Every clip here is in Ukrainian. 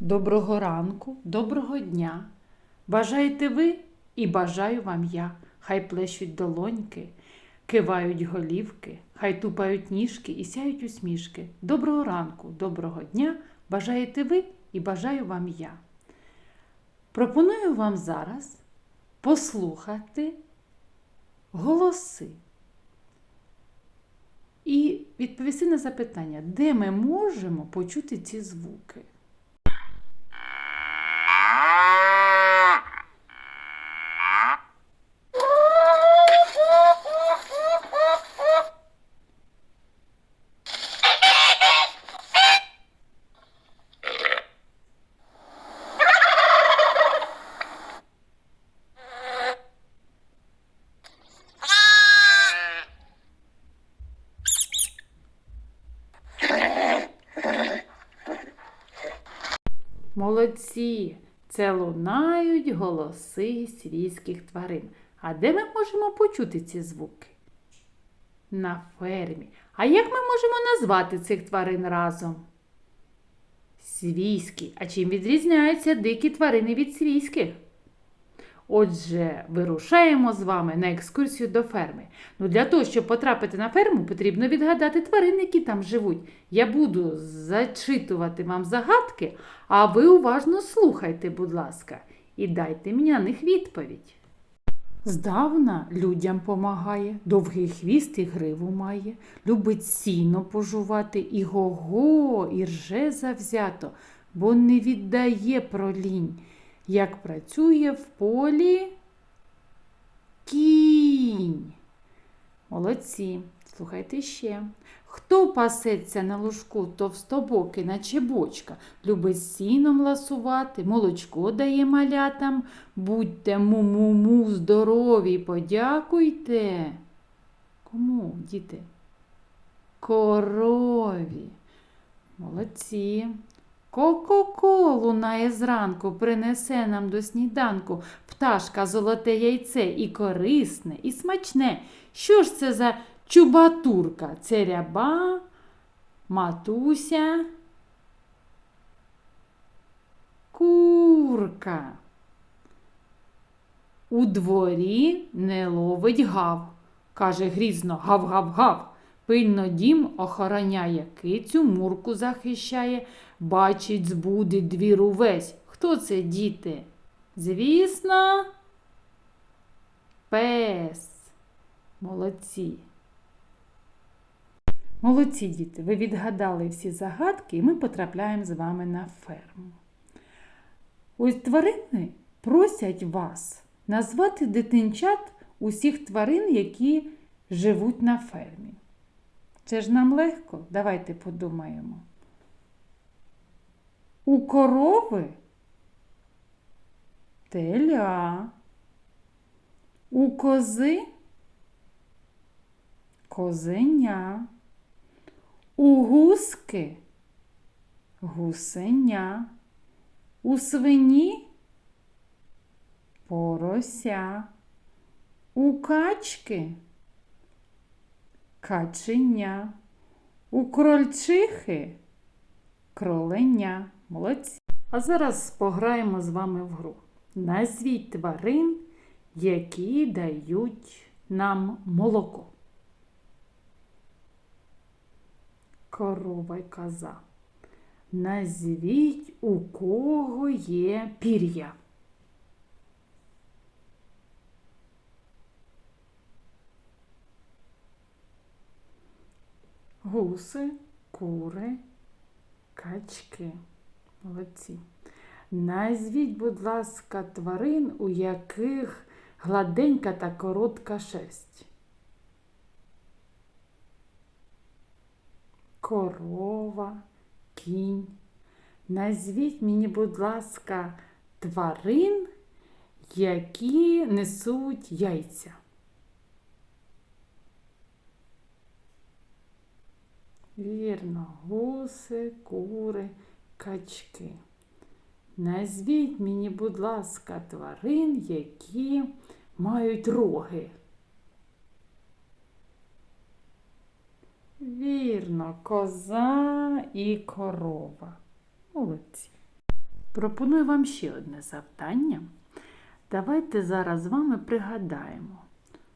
Доброго ранку, доброго дня. Бажаєте ви і бажаю вам я. Хай плещуть долоньки, кивають голівки, хай тупають ніжки і сяють усмішки. Доброго ранку, доброго дня. Бажаєте ви і бажаю вам я. Пропоную вам зараз послухати голоси і відповісти на запитання, де ми можемо почути ці звуки. Молодці! Це лунають голоси свійських тварин. А де ми можемо почути ці звуки? На фермі. А як ми можемо назвати цих тварин разом? Свійські. А чим відрізняються дикі тварини від свійських? Отже, вирушаємо з вами на екскурсію до ферми. Ну, для того, щоб потрапити на ферму, потрібно відгадати тварин, які там живуть. Я буду зачитувати вам загадки, а ви уважно слухайте, будь ласка, і дайте мені на них відповідь. Здавна людям помагає, довгий хвіст і гриву має, любить сіно пожувати, і го-го, і рже завзято, бо не віддає пролінь. Як працює в полі кінь. Молодці, слухайте ще. Хто пасеться на лужку товстобокий, наче бочка, любить сіном ласувати, молочко дає малятам, будьте му-му-му здорові, подякуйте. Кому, діти? Корові. Молодці. Ко-ко-ко лунає зранку, принесе нам до сніданку пташка золоте яйце і корисне, і смачне. Що ж це за чубатурка? Це ряба, матуся, курка. У дворі не ловить гав, каже грізно гав-гав-гав. Пильно дім охороняє, кицю мурку захищає, бачить, збудить двір увесь. Хто це, діти? Звісно, пес. Молодці. Молодці діти, ви відгадали всі загадки, і ми потрапляємо з вами на ферму. Ось тварини просять вас назвати дитинчат усіх тварин, які живуть на фермі. Це ж нам легко, давайте подумаємо. У корови теля, у кози козеня, у гуски гусеня, у свині порося, у качки каченя, у крольчихи кроленя. Молодці. А зараз пограємо з вами в гру. Назвіть тварин, які дають нам молоко. Корова й коза. Назвіть, у кого є пір'я. Гуси, кури, качки. Молодці. Назвіть, будь ласка, тварин, у яких гладенька та коротка шерсть. Корова, кінь. Назвіть мені, будь ласка, тварин, які несуть яйця. Вірно, гуси, кури, качки. Назвіть мені, будь ласка, тварин, які мають роги. Вірно, коза і корова. Молодці. Пропоную вам ще одне завдання. Давайте зараз з вами пригадаємо,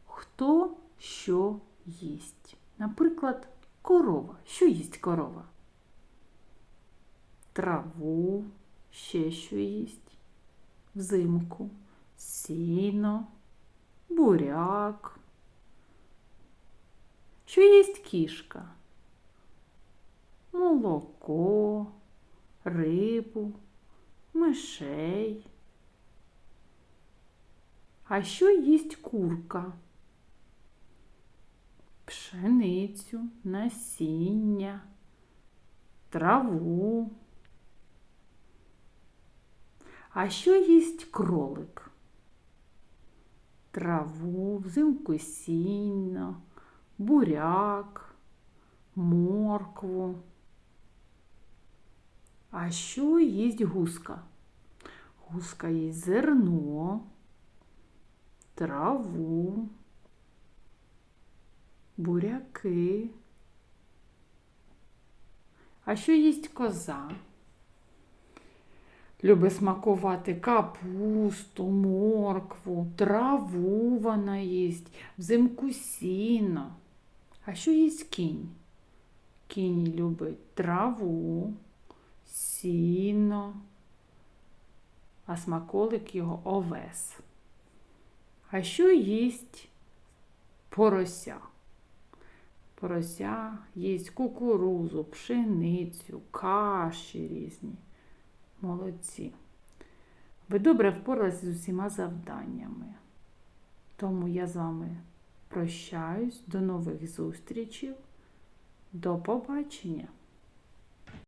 хто що їсть. Наприклад, корова. Що їсть корова? Траву, ще що їсть, взимку, сіно, буряк. Що їсть кішка? Молоко, рибу, мишей. А що їсть курка? Пшеницю, насіння, траву. А що їсть кролик? Траву, взимку сіно, буряк, моркву. А що їсть гуска? Гуска їсть зерно, траву, буряки. А що їсть коза? Любить смакувати капусту, моркву, траву вона їсть, взимку сіно. А що їсть кінь? Кінь любить траву, сіно, а смаколик його овес. А що їсть порося? Порося їсть кукурузу, пшеницю, каші різні. Молодці. Ви добре впоралися з усіма завданнями. Тому я з вами прощаюсь. До нових зустрічей. До побачення!